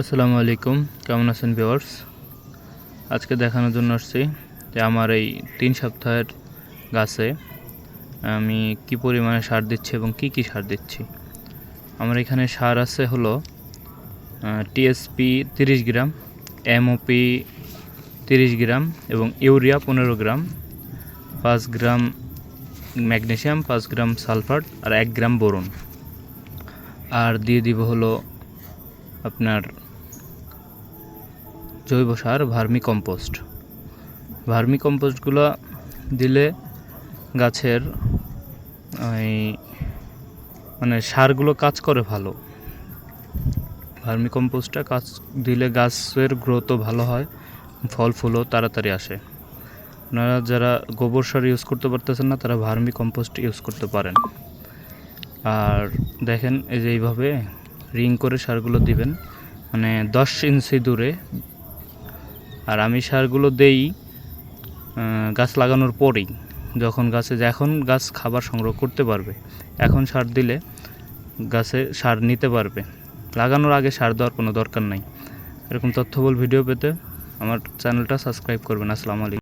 আসসালামু আলাইকুম। কেমন আছেন ভিউয়ার্স? আজকে দেখানোর জন্য আসছি যে আমার এই তিন সপ্তাহের গাছে আমি কি পরিমাণে সার দিচ্ছি এবং কি কি সার দিচ্ছি। আমার এখানে সার আছে হলো টিএসপি তিরিশ গ্রাম এমওপি তিরিশ গ্রাম এবং ইউরিয়া পনেরো গ্রাম, পাঁচ গ্রাম ম্যাগনেসিয়াম, পাঁচ গ্রাম সালফার আর এক গ্রাম বোরন। আর দিয়ে দিব হলো আপনার জৈব সার ভার্মি কম্পোস্ট ভার্মি কম্পোস্টগুলো দিলে গাছের ওই মানে সারগুলো কাজ করে ভালো। ভার্মি কম্পোস্টটা কাজ, দিলে গাছের গ্রোথও ভালো হয়, ফল ফুলও তাড়াতাড়ি আসে। আপনারা যারা গোবর সার ইউজ করতে পারতেছেন না, তারা ভার্মি কম্পোস্ট ইউজ করতে পারেন। আর দেখেন, এই যে এইভাবে রিং করে সারগুলো দিবেন মানে দশ ইঞ্চি দূরে আর আমি সারগুলো দেই গাছ লাগানোর পরেই, যখন গাছে, যখন গাছ খাবার সংগ্রহ করতে পারবে, এখন সার দিলে গাছে সার নিতে পারবে। লাগানোর আগে সার দেওয়ার কোনো দরকার নাই। এরকম তথ্যবল ভিডিও পেতে আমার চ্যানেলটা সাবস্ক্রাইব করবেন। আসসালামু আলাইকুম।